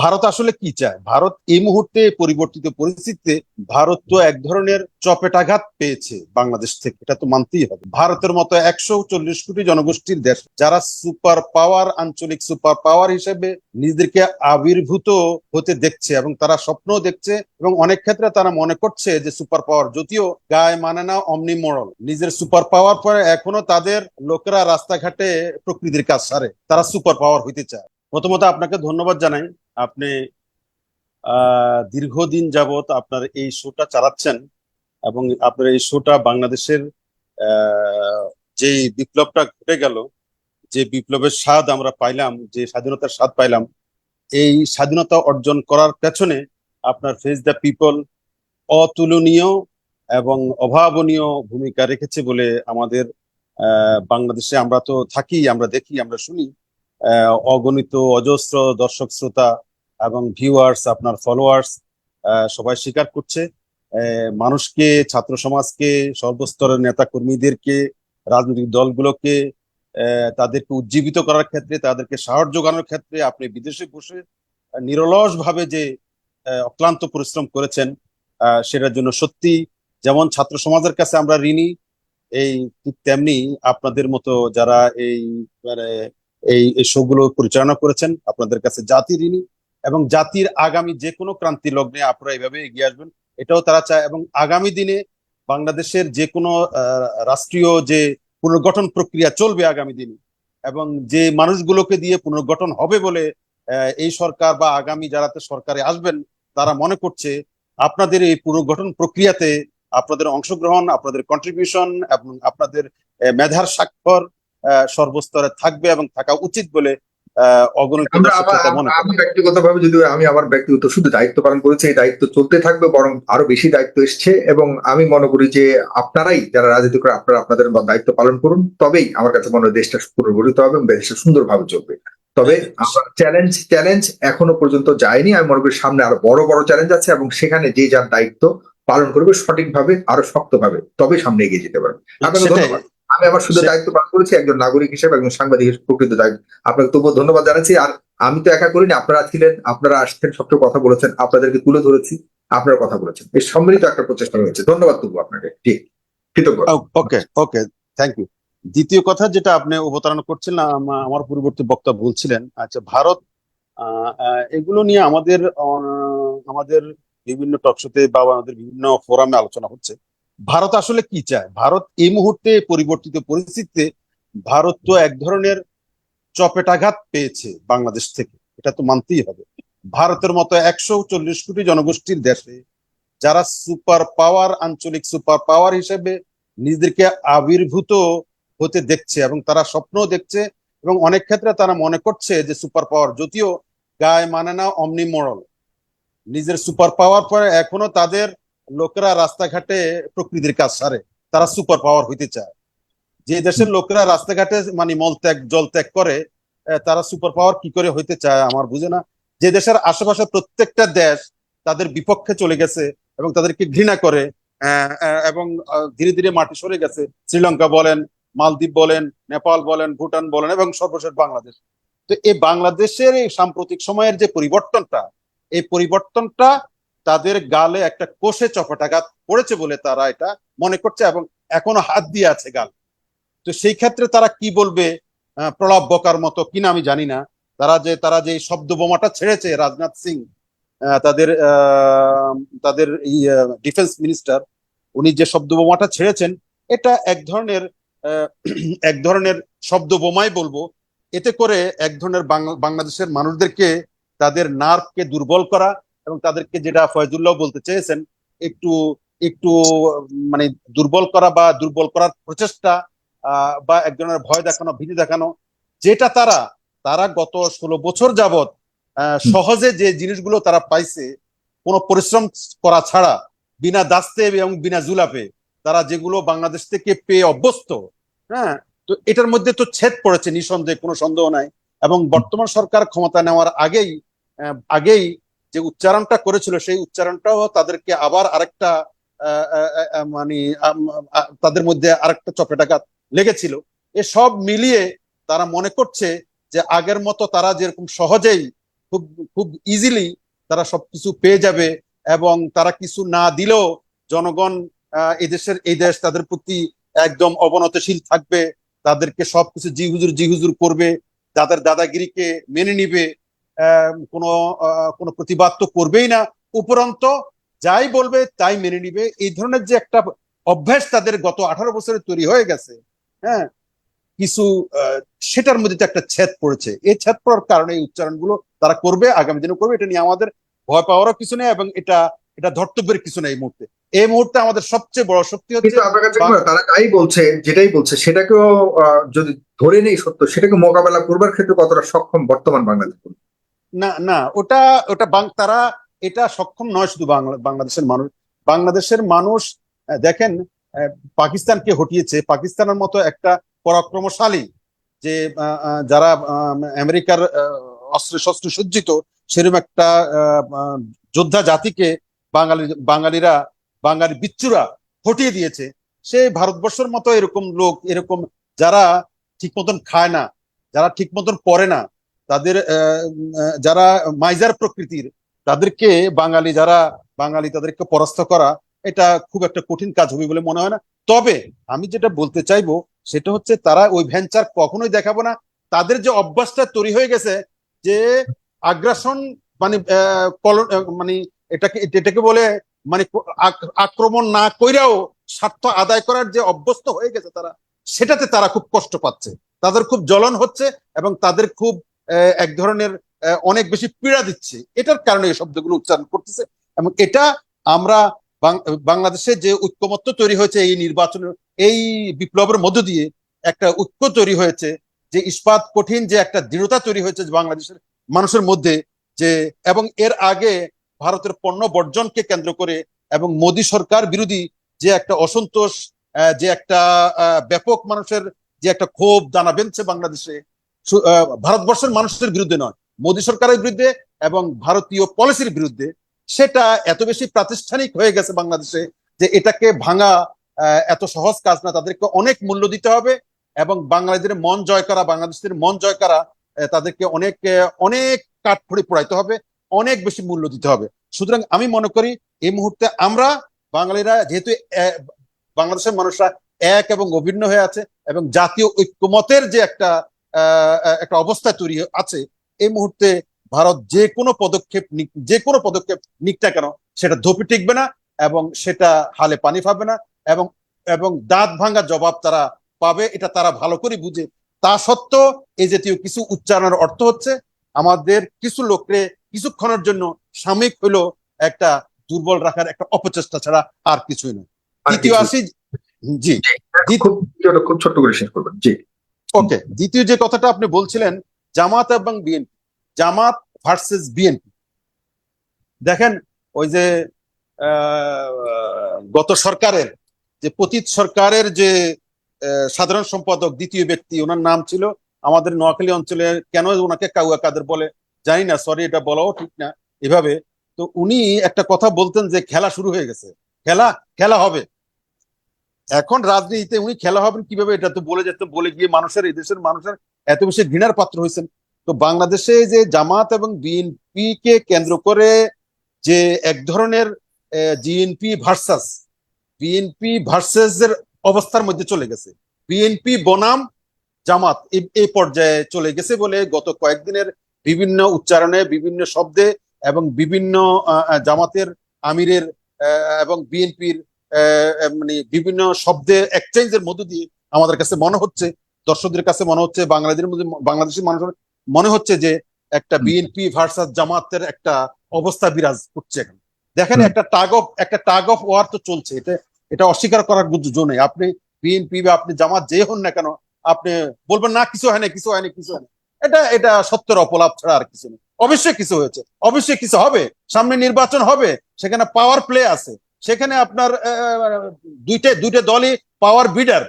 ভারত আসলে কি চায়? ভারত এই মুহূর্তে পরিবর্তিত পরিস্থিতিতে ভারত তো এক ধরনের চপেটাঘাত পেয়েছে বাংলাদেশ থেকে। এটা তো মানতেই হবে। ভারতের মতো একশো চল্লিশ কোটি জনগোষ্ঠীর দেশ, যারা সুপার পাওয়ার, আঞ্চলিক সুপার পাওয়ার হিসেবে নিজেদেরকে আবির্ভূত হতে দেখছে এবং তারা স্বপ্ন দেখছে এবং অনেক ক্ষেত্রে তারা মনে করছে যে সুপার পাওয়ার যদিও গায়ে মানে না অমনি মোড়ল নিজের সুপার পাওয়ার পরে এখনও তাদের লোকেরা রাস্তাঘাটে প্রকৃতির কাজ সারে। তারা সুপার পাওয়ার হইতে চায়। প্রথমত আপনাকে ধন্যবাদ জানাই আপনি দীর্ঘদিন যাবৎ আপনার এই শোটা চালাচ্ছেন এবং আপনার এই শোটা বাংলাদেশের যে বিপ্লবটা ঘটে গেল, যে বিপ্লবের স্বাদ আমরা পাইলাম, যে স্বাধীনতার স্বাদ পাইলাম, এই স্বাধীনতা অর্জন করার পেছনে আপনার ফেস দ্য পিপল অতুলনীয় এবং অভাবনীয় ভূমিকা রেখেছে বলে আমাদের বাংলাদেশে আমরা তো থাকি, আমরা দেখি, আমরা শুনি অগণিত অজস্র দর্শক শ্রোতা এবং ভিউয়ার্স আপনার ফলোয়ার্স সবাই স্বীকার করছে। মানুষকে, ছাত্র সমাজকে, সর্বস্তরের নেতা কর্মীদেরকে রাজনৈতিক দলগুলোকে তাদেরকে উজ্জীবিত করার ক্ষেত্রে, তাদেরকে সাহস যোগানোর ক্ষেত্রে আপনি বিদেশে বসে নিরলস ভাবে যে অক্লান্ত পরিশ্রম করেছেন সেটার জন্য সত্যি যেমন ছাত্র সমাজের কাছে আমরা ঋণী, এই ঠিক তেমনি আপনাদের মতো যারা এই মানে এই শোগুলো পরিচালনা করেছেন, আপনাদের কাছে জাতি ঋণী এবং জাতির আগামী যে কোনো ক্রান্তি লগ্নে আপনারা এইভাবে এগিয়ে আসবেন, এটাও তারা চায়। এবং আগামী দিনে বাংলাদেশের যে কোনো রাষ্ট্রীয় যে পুনর্গঠন প্রক্রিয়া চলবে আগামী দিনে এবং যে মানুষগুলোকে দিয়ে পুনর্গঠন হবে বলে এই সরকার বা আগামী যারা সরকারে আসবেন, তারা মনে করছে, আপনাদের এই পুনর্গঠন প্রক্রিয়াতে আপনাদের অংশগ্রহণ, আপনাদের কন্ট্রিবিউশন এবং আপনাদের মেধার স্বাক্ষর সর্বস্তরে থাকবে এবং থাকা উচিত বলে অগণিত আমি ব্যক্তিগতভাবে যদি আমি আমার ব্যক্তিগত শুধু দায়িত্ব পালন করেছি এই দায়িত্ব চলতে থাকবে বরং আরও বেশি দায়িত্ব এসছে এবং আমি মনে করি যে আপনারাই যারা রাজনীতি করে আপনারা আপনাদের দায়িত্ব পালন করুন তবেই আমার কাছে মনে হয় দেশটা পুনর্গঠিত হবে এবং দেশটা সুন্দরভাবে চলবে। তবে আমার চ্যালেঞ্জ চ্যালেঞ্জ এখনও পর্যন্ত যায়নি। আমি মনে করি সামনে আরও বড় বড় চ্যালেঞ্জ আছে এবং সেখানে যে যার দায়িত্ব পালন করবে সঠিকভাবে আরও শক্তভাবে তবে সামনে এগিয়ে যেতে পারবে। আপনাকে ধন্যবাদ। আমি আমার শুধু দায়িত্ব পালন করেছি একজন নাগরিক হিসেবে একজন সাংবাদিক হিসেবে প্রকৃত দায়িত্ব। আপনাকে তবুও ধন্যবাদ জানাচ্ছি। আর আমি তো একা করিনি আপনারা ছিলেন আপনারা আসছেন সবচেয়ে কথা বলেছেন আপনাদেরকে তুলে ধরেছি আপনারা কথা বলেছেন। এই সম্মিলিত একটা প্রচেষ্টা হয়েছে ধন্যবাদ তবু আপনাকে। ঠিক কৃতজ্ঞ। ওকে ওকে থ্যাংক ইউ দ্বিতীয় কথা যেটা আপনি অবতারণা করছিলেন আমার পূর্ববর্তী বক্তা বলছিলেন আচ্ছা ভারত এগুলো নিয়ে আমাদের আমাদের বিভিন্ন টকশোতে বা আমাদের বিভিন্ন ফোরামে আলোচনা হচ্ছে। ভারত আসলে কি চায়? ভারত এই মুহূর্তে পরিবর্তিত পরিস্থিতিতে ভারত তো এক ধরনের চপেটাঘাত পেয়েছে বাংলাদেশ থেকে। এটা তো মানতেই হবে। ভারতের মতো একশো চল্লিশ কোটি জনগোষ্ঠীর দেশে যারা সুপার পাওয়ার, আঞ্চলিক সুপার পাওয়ার হিসেবে নিজেদেরকে আবির্ভূত হতে দেখছে এবং তারা স্বপ্ন দেখছে এবং অনেক ক্ষেত্রে তারা মনে করছে যে সুপার পাওয়ার যদিও গায়ে মানে না, অমনি মোড়ল নিজের সুপার পাওয়ার পরে এখনও তাদের লোকেরা রাস্তাঘাটে প্রকৃতির কাজ সারে তারা সুপার পাওয়ার হইতে চায়। যে দেশের লোকেরা রাস্তাঘাটে মানে মল ত্যাগ, জল ত্যাগ করে তারা সুপার পাওয়ার কি করে হইতে চায় আমার বুঝে না। যে দেশের আশেপাশে প্রত্যেকটা দেশ তাদের বিপক্ষে চলে গেছে এবং তাদেরকে ঘৃণা করে এবং ধীরে ধীরে মাটি সরে গেছে। শ্রীলঙ্কা বলেন, মালদ্বীপ বলেন, নেপাল বলেন, ভুটান বলেন এবং সর্বশেষ বাংলাদেশ। তো এই বাংলাদেশের এই সাম্প্রতিক সময়ের যে পরিবর্তনটা, এই পরিবর্তনটা তাদের গালে একটা কোষে চপটাঘাত পড়েছে বলে তারা এটা মনে করছে এবং এখনও হাত দিয়ে আছে গাল। তো সেই ক্ষেত্রে তারা কি বলবে? প্রলাপ বকার মতো কিনা আমি জানি না। তারা যে তারা যে শব্দ বোমাটা ছেড়েছে, রাজনাথ সিং তাদের তাদের ডিফেন্স মিনিস্টার, উনি যে শব্দ বোমাটা ছেড়েছেন, এটা এক ধরনের এক ধরনের শব্দ বোমাই বলব। এতে করে এক ধরনের বাংলাদেশের মানুষদেরকে তাদের নার্ভকে দুর্বল করা এবং তাদেরকে যেটা ফয়জুল্লাহ বলতে চেয়েছেন একটু একটু মানে দুর্বল করা বা দুর্বল করার প্রচেষ্টা বা একজনের ভয় দেখানো ভীতি দেখানো যেটা তারা তারা গত ষোলো বছর আহ, সহজে যে জিনিসগুলো তারা পাইছে কোনো পরিশ্রম করা ছাড়া বিনা দাস্তে এবং বিনা জুলাপে তারা যেগুলো বাংলাদেশ থেকে পেয়ে অভ্যস্ত হ্যাঁ তো এটার মধ্যে তো ছেদ পড়েছে নিঃসন্দেহে কোনো সন্দেহ নাই এবং বর্তমান সরকার ক্ষমতা নেওয়ার আগেই আগেই যে উচ্চারণটা করেছিল সেই উচ্চারণটাও তাদেরকে আবার আরেকটা মানে তাদের মধ্যে আরেকটা চপেটাঘাত লেগেছিল। এ সব মিলিয়ে তারা মনে করছে যে আগের মতো তারা যেরকম সহজেই খুব খুব ইজিলি তারা সবকিছু পেয়ে যাবে এবং তারা কিছু না দিলেও জনগণ আহ, এই দেশ তাদের প্রতি একদম অবনতশীল থাকবে তাদেরকে সবকিছু জি হুজুর জি করবে তাদের দাদাগিরিকে মেনে নিবে কোনো কোনো প্রতিবাদ তো করবেই না। উপরন্ত যাই বলবে তাই মেনে নিবে। এই ধরনের যে একটা অভ্যাস তাদের গত আঠারো বছরে তৈরি হয়ে গেছে হ্যাঁ কিছু সেটার মধ্যে তো একটা ছেদ পড়েছে। এই ছেদ পড়ার কারণে এই উচ্চারণগুলো তারা করবে আগামী দিনে করবে। এটা নিয়ে আমাদের ভয় পাওয়ারও কিছু নেই এবং এটা এটা ধর্তব্যের কিছু নেই এই মুহূর্তে। এই মুহূর্তে আমাদের সবচেয়ে বড় শক্তি হচ্ছে আপনার কাছে কি তারা যাই বলছে যেটাই বলছে সেটাকেও যদি ধরে নেই সত্য সেটাকে মোকাবেলা করবার ক্ষেত্রে কতটা সক্ষম বর্তমান বাংলাদেশ? না না, ওটা ওটা বাং- তারা এটা সক্ষম নয় শুধু বাংলা, বাংলাদেশের মানুষ বাংলাদেশের মানুষ দেখেন পাকিস্তানকে হটিয়েছে, পাকিস্তানের মতো একটা পরাক্রমশালী যে যারা আমেরিকার অস্ত্র শস্ত্র সজ্জিত সেরকম একটা যোদ্ধা জাতিকে বাঙালি, বাঙালিরা, বাঙালি বিচ্ছুরা হটিয়ে দিয়েছে, সে ভারতবর্ষের মতো এরকম লোক, এরকম যারা ঠিক মতন খায় না, যারা ঠিক মতন পড়ে না তাদের যারা মাইজার প্রকৃতির, তাদেরকে বাঙালি যারা, বাঙালি তাদেরকে পরাস্ত করা, এটা খুব একটা কঠিন কাজ হবে বলে মনে হয় না। তবে আমি যেটা বলতে চাইব, সেটা হচ্ছে তারা ওই ভেঞ্চার কখনোই দেখাবো না। তাদের যে অভ্যাসটা তৈরি হয়ে গেছে, যে আগ্রাসন মানে মানে এটাকে এটাকে বলে মানে আক- আক্রমণ না কইরাও স্বার্থ আদায় করার যে অভ্যস্ত হয়ে গেছে তারা, সেটাতে তারা খুব কষ্ট পাচ্ছে। তাদের খুব জ্বলন হচ্ছে এবং তাদের খুব এক ধরনের অনেক বেশি পীড়া দিচ্ছে। এটার কারণে এই শব্দগুলো উচ্চারণ করতেছে। এবং এটা আমরা বাংলাদেশে যে ঐক্যমত্য তৈরি হয়েছে এই নির্বাচনের, এই বিপ্লবের মধ্য দিয়ে একটা ঐক্য তৈরি হয়েছে যে ইস্পাত কঠিন যে একটা দৃঢ়তা তৈরি হয়েছে বাংলাদেশের মানুষের মধ্যে যে, এবং এর আগে ভারতের পণ্য বর্জনকে কেন্দ্র করে এবং মোদী সরকার বিরোধী যে একটা অসন্তোষ যে একটা ব্যাপক মানুষের যে একটা ক্ষোভ দানা বেঁধছে বাংলাদেশে ভারতবর্ষের মানুষের বিরুদ্ধে নয়, মোদী সরকারের বিরুদ্ধে এবং ভারতীয় পলিসির বিরুদ্ধে। সেটা এত বেশি প্রাতিষ্ঠানিক হয়ে গেছে বাংলাদেশে যে এটাকে ভাঙা এত সহজ কাজ না। তাদেরকে অনেক মূল্য দিতে হবে এবং বাঙালিদের মন জয় করা বাংলাদেশের মন জয় করা তাদেরকে অনেক অনেক কাঠখড়ি পোড়াইতে হবে, অনেক বেশি মূল্য দিতে হবে। সুতরাং আমি মনে করি এই মুহূর্তে আমরা বাঙালিরা যেহেতু বাংলাদেশের মানুষরা এক এবং অভিন্ন হয়ে আছে এবং জাতীয় ঐক্যমতের যে একটা একটা অবস্থা তৈরি আছে এই মুহূর্তে ভারত যে কোনো পদক্ষেপ যে কোনো পদক্ষেপ নিক না কেন সেটা ধোপে টিকবে না এবং সেটা হালে পানি পাবে না এবং এবং দাঁত ভাঙা জবাব তারা পাবে এটা তারা ভালো করে বুঝে। তা সত্ত্বেও এই জাতীয় কিছু উচ্চারণের অর্থ হচ্ছে আমাদের কিছু লোককে কিছুক্ষণের জন্য সাময়িক হইল একটা দুর্বল রাখার একটা অপচেষ্টা ছাড়া আর কিছুই নয়। দ্বিতীয় আসি জি। খুব ছোট্ট করে শেষ করবেন জি। ওকে দ্বিতীয় যে কথাটা আপনি বলছিলেন, জামাত এবং বিএনপি, জামাত ভার্সেস বিএনপি। দেখেন, ওই যে গত সরকারের, যে পতীত সরকারের যে সাধারণ সম্পাদক, দ্বিতীয় ব্যক্তি, ওনার নাম ছিল, আমাদের নোয়াখালী অঞ্চলে কেন ওনাকে কাউয়া কাদের বলে? জানি না সরি এটা বলাও ঠিক না। এভাবে, তো উনি একটা কথা বলতেন যে খেলা শুরু হয়ে গেছে। খেলা খেলা হবে। এখন রাজনীতিতে উনি খেলা হবেন কীভাবে এটা তো বলে যেত বলে গিয়ে মানুষের, এই দেশের মানুষের এত বেশি ঘৃণার পাত্র হয়েছেন। তো বাংলাদেশে যে জামাত এবং বিএনপি কে কেন্দ্র করে যে এক ধরনের জিএনপি ভার্সাস, বিএনপি ভার্সেস এর অবস্থার মধ্যে চলে গেছে। বিএনপি বনাম জামাত এই- পর্যায়ে চলে গেছে বলে গত কয়েকদিনের বিভিন্ন উচ্চারণে, বিভিন্ন শব্দে এবং বিভিন্ন জামাতের আমিরের এবং বিএনপির মানে বিভিন্ন শব্দের এক্সচেঞ্জের মধ্য দিয়ে আমাদের কাছে মনে হচ্ছে দর্শকদের কাছে মনে হচ্ছে বাংলাদেশের মধ্যে বাংলাদেশের মানুষের মনে হচ্ছে যে একটা বিএনপি ভার্সাস জামাতের একটা অবস্থা বিরাজ করছে এখন। দেখেন একটা টাগ অফ একটা টাগ অফ ওয়ার তো চলছে এটা এটা অস্বীকার করার জো নেই। আপনি বিএনপি বা আপনি জামাত যে হন না কেন আপনি বলবেন না কিছু হয় হয়নি কিছু হয়নি কিছু হয় হয়নি। এটা এটা সত্যের অপলাপ ছাড়া আর কিছু নেই। অবশ্যই কিছু হয়েছে অবশ্যই কিছু হবে। সামনে নির্বাচন হবে সেখানে পাওয়ার প্লে আছে। সেখানে আপনার দুইটা দুইটা দলই পাওয়ার বিডার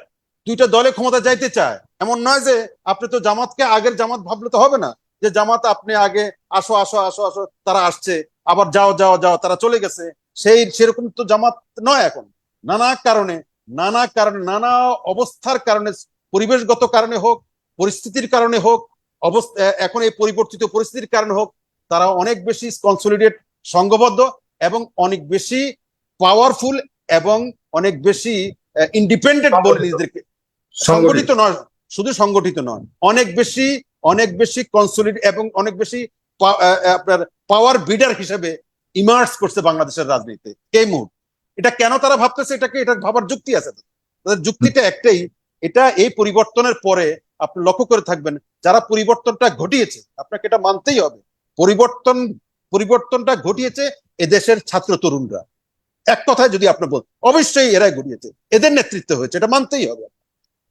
দুইটা দলে ক্ষমতা যাইতে চায়। এমন নয় যে আপনি তো জামাতকে আগের জামাত ভাবলে তো হবে না, যে জামাত আপনি আগে আসো আসো আসো আসো, তারা আসছে, আবার যাও যাও যাও, তারা চলে গেছে। সেই, সেরকম তো জামাত নয় এখন। নানা কারণে নানা কারণে, নানা অবস্থার কারণে, পরিবেশগত কারণে হোক, পরিস্থিতির কারণে হোক, অবস্থা এখন এই পরিবর্তিত পরিস্থিতির কারণে হোক, তারা অনেক বেশি কনসলিডেট সংঘবদ্ধ এবং অনেক বেশি পাওয়ারফুল এবং অনেক বেশি ইন্ডিপেন্ডেন্ট বলে। নিজেদেরকে। সংগঠিত। নয় শুধু সংগঠিত নয় অনেক বেশি অনেক বেশি কনসলিড এবং অনেক বেশি আপনার পাওয়ার বিডার হিসেবে ইমার্স করছে বাংলাদেশের রাজনীতিতে। এই মুহূর্তে। এটা কেন তারা ভাবতেছে? এটাকে এটা ভাবার যুক্তি আছে তাদের যুক্তিটা একটাই এটা এই পরিবর্তনের পরে আপনি লক্ষ্য করে থাকবেন যারা পরিবর্তনটা ঘটিয়েছে আপনাকে এটা মানতেই হবে। পরিবর্তন পরিবর্তনটা ঘটিয়েছে এদেশের ছাত্র তরুণরা। এক কথায় যদি আপনি বল অবশ্যই এরাই ঘটিয়েছে এদের নেতৃত্বে হয়েছে এটা মানতেই হবে।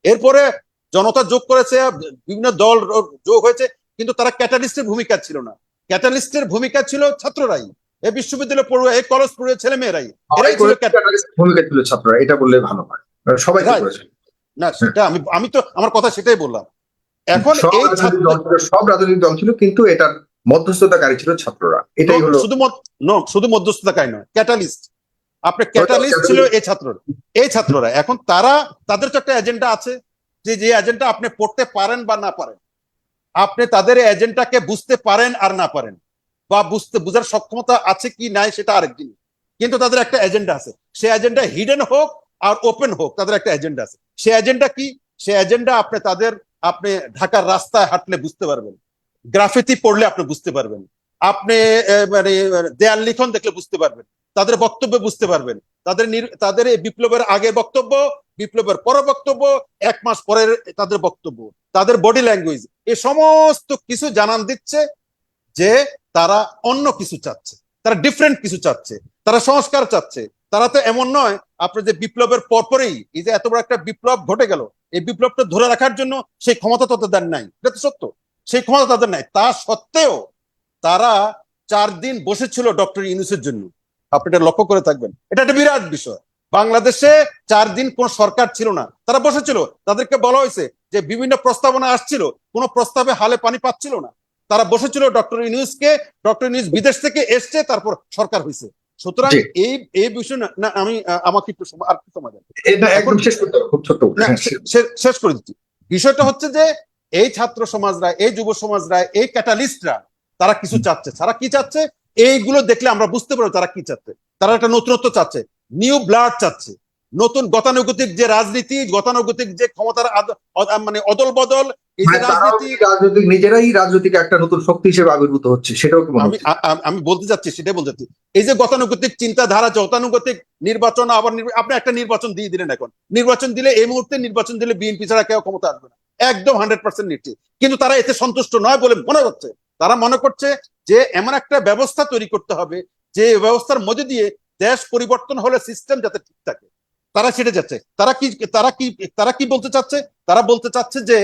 এরপরে জনতা যোগ করেছে বিভিন্ন দল যোগ হয়েছে কিন্তু তারা ক্যাটালিস্টের ভূমিকা ছিল না। ক্যাটালিস্টের ভূমিকা ছিল ছাত্ররাই। এই বিশ্ববিদ্যালয় পড়ুয়া এই কলেজ পড়ুয়া ছেলে মেয়েরাই। এরাই ছিল ভূমিকা ছিল ছাত্ররা এটা বললে ভালো হয়। সবাই Right. করেছে না সেটা আমি আমি তো আমার কথা সেটাই বললাম। এখন এই সব রাজনৈতিক দল ছিল কিন্তু এটার মধ্যস্থতাকারী ছিল ছাত্ররা। এটাই হলো শুধু শুধু মধ্যস্থতাকারী নয় ক্যাটালিস্ট। আপনি ক্যাটালিস্ট ছিল এই ছাত্ররা। এই ছাত্ররা। এখন তারা তাদের তো একটা এজেন্ডা আছে যে যে এজেন্ডা আপনি পড়তে পারেন বা না পারেন। আপনি তাদের এজেন্ডাকে বুঝতে পারেন আর না পারেন। বা বুঝতে বুঝার সক্ষমতা আছে কি নাই সেটা আরেক জিনিস কিন্তু তাদের একটা এজেন্ডা আছে। সে এজেন্ডা হিডেন হোক আর ওপেন হোক তাদের একটা এজেন্ডা আছে। সে এজেন্ডা কি? সে এজেন্ডা আপনি তাদের আপনি ঢাকার রাস্তায় হাঁটলে বুঝতে পারবেন। গ্রাফিতি পড়লে আপনি বুঝতে পারবেন। আপনি মানে দেয়াল লিখন দেখলে বুঝতে পারবেন। তাদের বক্তব্য বুঝতে পারবেন। তাদের তাদের বিপ্লবের আগে বক্তব্য, বিপ্লবের পর বক্তব্য, এক মাস পরের তাদের বক্তব্য। তাদের বডি ল্যাঙ্গুয়েজ এ সমস্ত কিছু জানান দিচ্ছে যে তারা অন্য কিছু চাচ্ছে। তারা ডিফারেন্ট কিছু চাচ্ছে। তারা সংস্কার চাচ্ছে। তারা তো এমন নয় আপনার যে বিপ্লবের পরপরেই, এই যে এত বড় একটা বিপ্লব ঘটে গেল, এই বিপ্লবটা ধরে রাখার জন্য সেই ক্ষমতা তাদের নাই। এটা তো সত্য। সেই ক্ষমতা তাদের নাই। তা সত্ত্বেও তারা চার দিন বসেছিল ডক্টর ইউনুসের জন্য। আপনি এটা লক্ষ্য করে থাকবেন। এটা একটা বিরাট বিষয়। বাংলাদেশে চার দিন কোন সরকার ছিল না। তারা বসেছিল। তাদেরকে বলা হয়েছে যে বিভিন্ন প্রস্তাবনা আসছিল। কোন প্রস্তাবে হালে পানি পাচ্ছিল না। তারা বসেছিল ডক্টর ইউনুসকে ডক্টর ইউনুস বিদেশ থেকে এসছে তারপর সরকার হয়েছে। সুতরাং এই এই বিষয় না আমি আমাকে একটু আর একটু সময় হ্যাঁ, শেষ। করে দিচ্ছি। বিষয়টা হচ্ছে যে এই ছাত্র সমাজরা এই যুব সমাজরা এই ক্যাটালিস্টরা তারা কিছু চাচ্ছে। তারা কি চাচ্ছে? এইগুলো দেখলে আমরা বুঝতে পারব তারা কি চাচ্ছে। তারা একটা নতুনত্ব চাচ্ছে নিউ ব্লাড চাচ্ছে। নতুন গতানুগতিক যে রাজনীতি গতানুগতিক যে ক্ষমতার মানে অদল বদল এই যে মানে রাজনীতি রাজনৈতিক নিজেরাই রাজনৈতিক একটা নতুন শক্তি হিসেবে আবির্ভূত হচ্ছে সেটাও আমি বলতে যাচ্ছি সেটাই বলতে যাচ্ছি এই যে গতানুগতিক চিন্তাধারা গতানুগতিক নির্বাচন আবার আপনি একটা নির্বাচন দিয়ে দিলেন এখন। নির্বাচন দিলে এই মুহূর্তে নির্বাচন দিলে বিএনপি ছাড়া কেউ ক্ষমতা আসবে না। একদম হান্ড্রেড পার্সেন্ট নিশ্চিত। কিন্তু তারা এতে সন্তুষ্ট নয় বলে মনে হচ্ছে। তারা মনে করছে যে এমন একটা ব্যবস্থা তৈরি করতে হবে যে ব্যবস্থার মধ্যে দিয়ে দেশ পরিবর্তন হলে সিস্টেম যাতে ঠিক থাকে। তারা সেটা যাচ্ছে তারা কি তারা কি তারা কি বলতে চাচ্ছে? তারা বলতে চাচ্ছে যে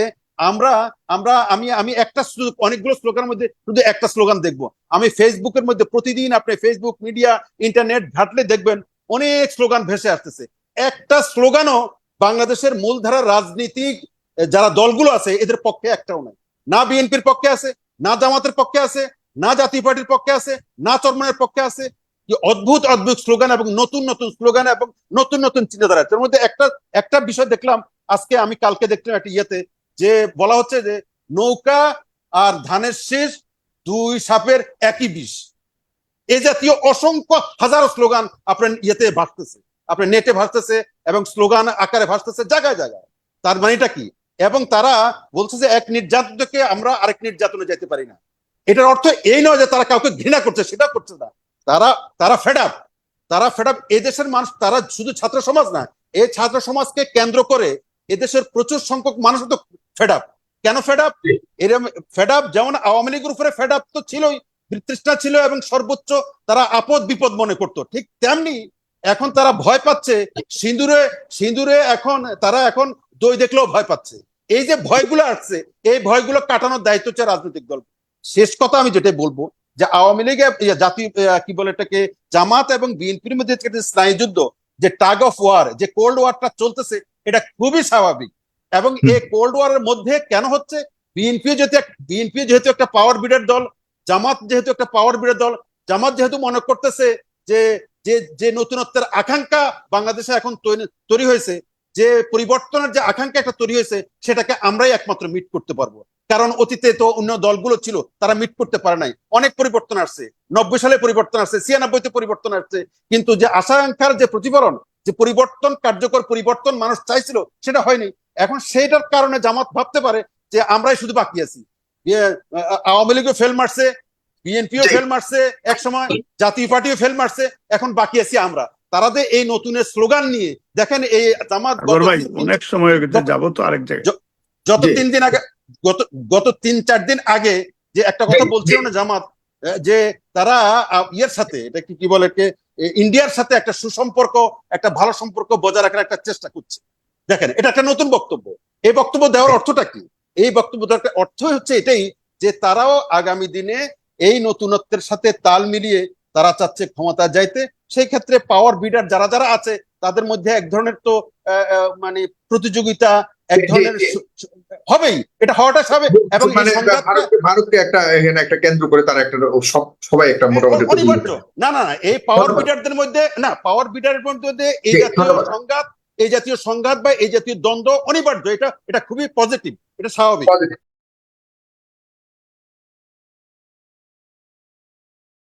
আমরা আমরা, আমি আমি একটা অনেকগুলো স্লোগানের মধ্যে শুধু একটা স্লোগান দেখব। আমি ফেসবুকের মধ্যে প্রতিদিন আপনি ফেসবুক মিডিয়া ইন্টারনেট ঘাটলে দেখবেন অনেক স্লোগান ভেসে আসতেছে। একটা স্লোগানও বাংলাদেশের মূলধারা রাজনীতিক যারা দলগুলো আছে, এদের পক্ষে একটাও নাই। না বিএনপির পক্ষে আছে না জামাতের পক্ষে আছে, না জাতীয় পার্টির পক্ষে আছে, না চরমনের পক্ষে আছে। কি অদ্ভুত অদ্ভুত স্লোগান এবং নতুন নতুন স্লোগান এবং নতুন নতুন চিন্তাধারা। তার মধ্যে একটা একটা বিষয় দেখলাম, আজকে আমি কালকে দেখলাম একটা ইয়েতে যে বলা হচ্ছে যে নৌকা আর ধানের শেষ দুই সাপের একই বিষ। এই জাতীয় অসংখ্য হাজারো স্লোগান আপনার ইয়েতে ভাসতেছে, আপনার নেটে ভাসতেছে এবং স্লোগান আকারে ভাসতেছে জায়গায় জায়গায়। তার মানেটা কি? এবং তারা বলছে যে এক নির্যাতন থেকে আমরা আরেক নির্যাতনে যেতে পারি না। এটার অর্থ এই নয় যে তারা কাউকে ঘৃণা করছে সেটা করছে না। তারা তারা ফেড আপ তারা ফেড আপ এদেশের মানুষ, তারা শুধু ছাত্র সমাজ না এই ছাত্র সমাজকে কেন্দ্র করে এদেশের প্রচুর সংখ্যক মানুষ তো ফেড আপ কেন ফেড আপ এরকম ফেড আপ যেমন আওয়ামী লীগের উপরে ফেড আপ তো ছিলই বিতৃষ্ণা ছিল এবং সর্বোচ্চ তারা আপদ বিপদ মনে করতো। ঠিক তেমনি এখন তারা ভয় পাচ্ছে। সিঁদুরে সিঁদুরে এখন, তারা এখন দই দেখলেও ভয় পাচ্ছে। এই যে ভয়গুলো আসছে এই ভয়গুলো কাটানোর দায়িত্ব হচ্ছে রাজনৈতিক দল। শেষ কথা আমি যেটা বলব যে আওয়ামী লীগে জাতীয় কি বলে এটাকে জামাত এবং বিএনপির মধ্যে যে স্নায়ুযুদ্ধ যে টাগ অফ ওয়ার যে কোল্ড ওয়ারটা চলতেছে এটা খুবই স্বাভাবিক। এবং এই কোল্ড ওয়ারের মধ্যে কেন হচ্ছে? বিএনপি যেহেতু বিএনপি যেহেতু একটা পাওয়ার বিডের দল জামাত যেহেতু একটা পাওয়ার বিডের দল জামাত যেহেতু মনে করতেছে যে যে যে নতুনত্বের আকাঙ্ক্ষা বাংলাদেশে এখন তৈরি তৈরি হয়েছে যে পরিবর্তনের যে আকাঙ্ক্ষা একটা তৈরি হয়েছে সেটাকে আমরাই একমাত্র মিট করতে পারব। কারণ অতীতে তো অন্য দলগুলো ছিল তারা মিট করতে পারে নাই। অনেক পরিবর্তন আসছে। নব্বই সালে পরিবর্তন আসছে ছিয়ানব্বইতে পরিবর্তন আসছে। কিন্তু যে আশা যে প্রতিফলন যে পরিবর্তন কার্যকর পরিবর্তন মানুষ চাইছিল সেটা হয়নি। এখন সেটার কারণে জামাত ভাবতে পারে যে আমরাই শুধু বাকি আছি। আওয়ামী লীগও ফেল মারছে বিএনপিও ফেল মারছে এক সময় জাতীয় পার্টিও ফেল মারছে এখন বাকি আছি আমরা। তারা যে এই নতুনের স্লোগান নিয়ে দেখেন এই জামাত অনেক সময় হয়ে যাব তো আরেক জায়গায়। যত তিন দিন আগে গত গত তিন চার দিন আগে যে একটা কথা বলছিল না জামাত যে তারা ইয়ের সাথে এটা কি কি বলে কে ইন্ডিয়ার সাথে একটা সুসম্পর্ক একটা ভালো সম্পর্ক বজায় রাখার একটা চেষ্টা করছে। দেখেন এটা একটা নতুন বক্তব্য। এই বক্তব্য দেওয়ার অর্থটা কি? এই বক্তব্য দেওয়ার একটা অর্থ হচ্ছে এটাই যে তারাও আগামী দিনে এই নতুনত্বের সাথে তাল মিলিয়ে তারা চাচ্ছে ক্ষমতা যাইতে। সেই ক্ষেত্রে পাওয়ার বিডার যারা যারা আছে তাদের মধ্যে এক ধরনের তো মানে প্রতিযোগিতা এক ধরনের হবেই। এটা হওয়াটা স্বাভাবিক। এবং মানে সংঘাতটা ভারতকে একটা এখানে একটা কেন্দ্র করে তারা একটা সব সবাই একটা মোটামুটি অনিবার্য। না না না এই পাওয়ার। বিডারদের মধ্যে না পাওয়ার বিডারের মধ্যে এই জাতীয় সংঘাত এই জাতীয় সংঘাত বা এই জাতীয় দ্বন্দ্ব অনিবার্য। এটা এটা খুবই পজিটিভ এটা স্বাভাবিক।